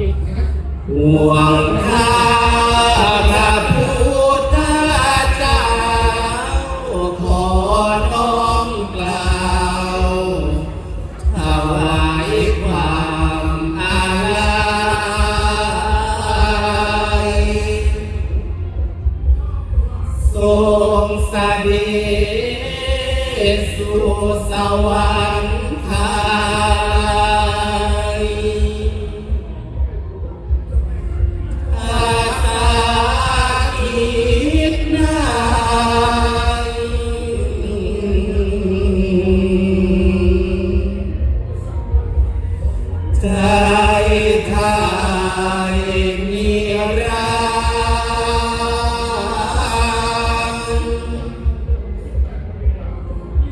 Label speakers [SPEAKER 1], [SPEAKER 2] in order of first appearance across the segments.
[SPEAKER 1] เองนะครับ
[SPEAKER 2] ห่วงข้าพระพุทธเจ้าขอน้อมกล่าวถวายความอาลัยทรงเสด็จสู่สวรรค์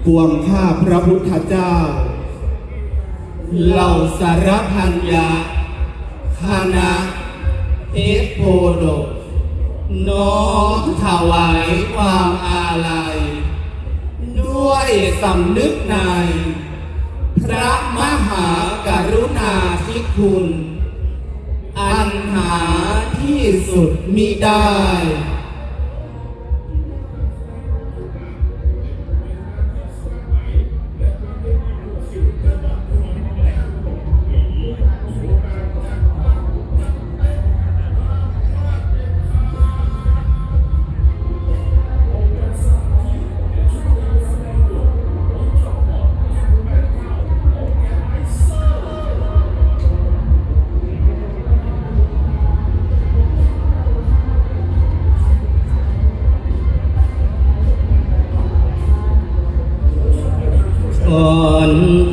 [SPEAKER 3] ปวงข้าพระพุทธเจ้า
[SPEAKER 2] เหล่าสารพันยาคณะเอโพดกน้อมถวายความอาลัย ด้วยสำนึกใน พระมหากรุณาธิคุณ อันหาที่สุดมิได้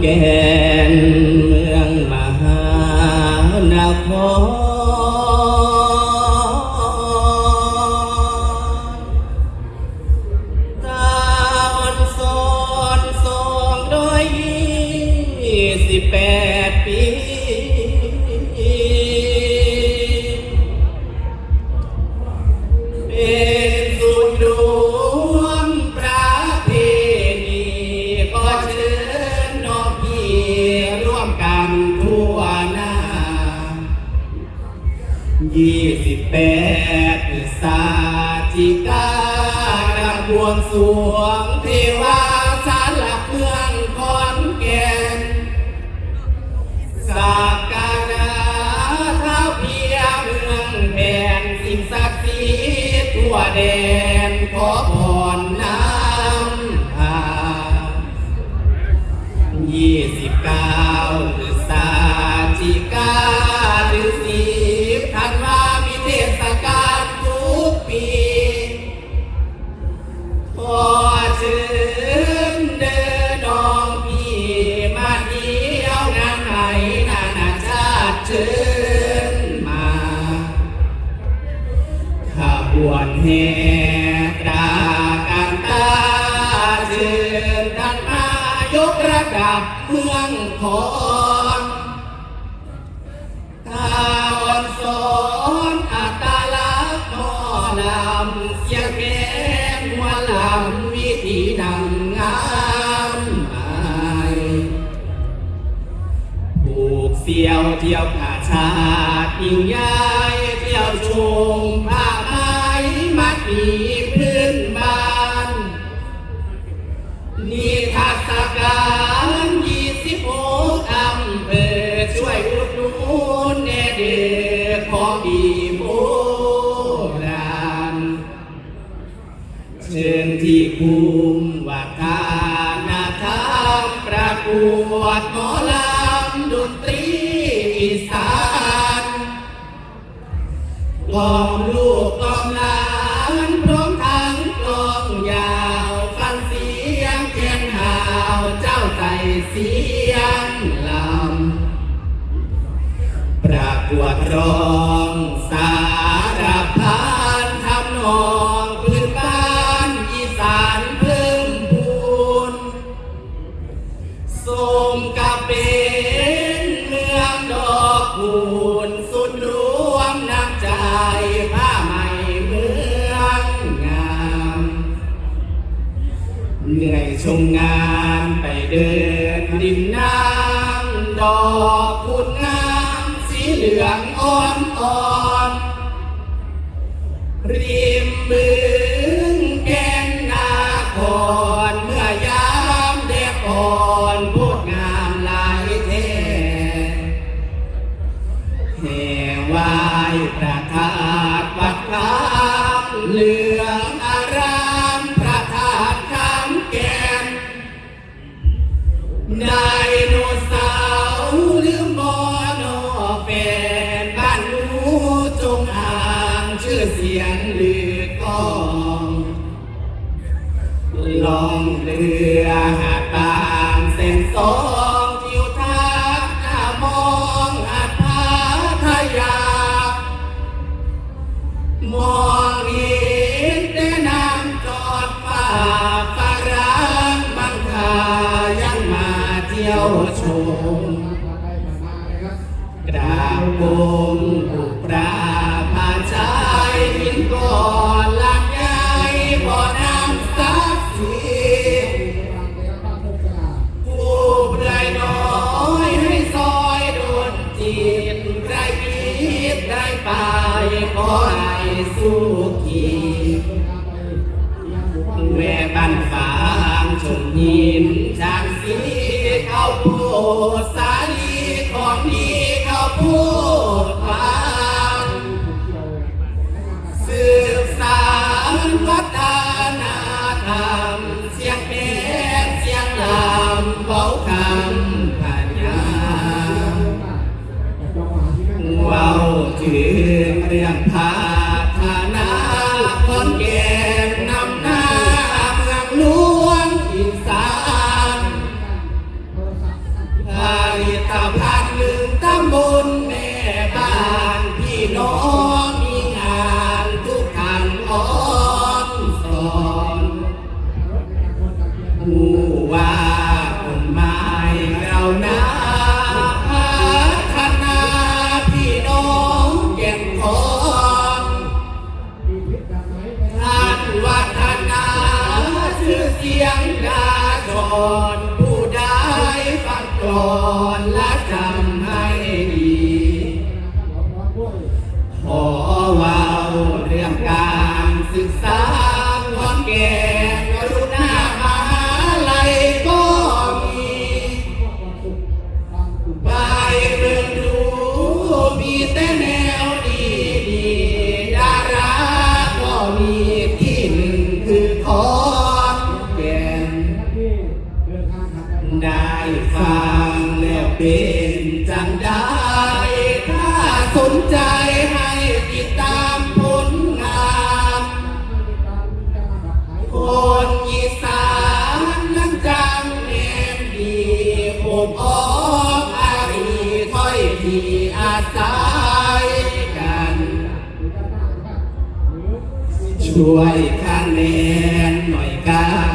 [SPEAKER 2] น แต่สิบแปดพฤศจิกากระบวงสวงเทวาสาล บวนแห่ตราการตาเชิญท่านมายกระดับเมืองขอนตาอ่อนสอนอัตลักษณ์หมอลำเสียงแก่หัวลำวิธีนำงามหมายผูกเสียวเที่ยวผาชาติยิ่งใหญ่เที่ยวชม นิทรรศการยี่สิบหกอำเภอช่วยอุดหนุนแน่เดือของดีโบราณเชิญที่คุมวัฒนธรรมประกวดหมอลำดนตรีอีสานก วดร้องสารพันทำนองพื้นบ้านอีสานเพิ่มพูนสมกับเป็นเมืองดอกคูณสุดรวมน้ำใจผ้าใหม่เมืองงาม เหนื่อยชมงานไปเดิน เมืองแกนนาคอนเมื่อยามเด็กอ่อนพูดงามหลายเทแห่วายประทาดวัดน้ำเลืออารามประทาดข้ามแกนนา ดาบงบุาภาชามิกลักใหบ่อนำสักสีผู้ใดน้อยให้ซอยโดนจีบใรคิได้ไปขอให้สู้ขีแม่บ้านฝางชมยินจากสีเขาโพสาลีของดี พูดปานสืบสารวัฒนาธรรเสียเพชรเสียงำบาคำปัญญาเว้าถึงเรื่องพา me วยข้างแนนหน่อยกา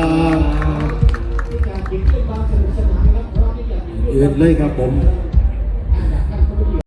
[SPEAKER 2] อื่นเล
[SPEAKER 1] ยครับ
[SPEAKER 3] ผม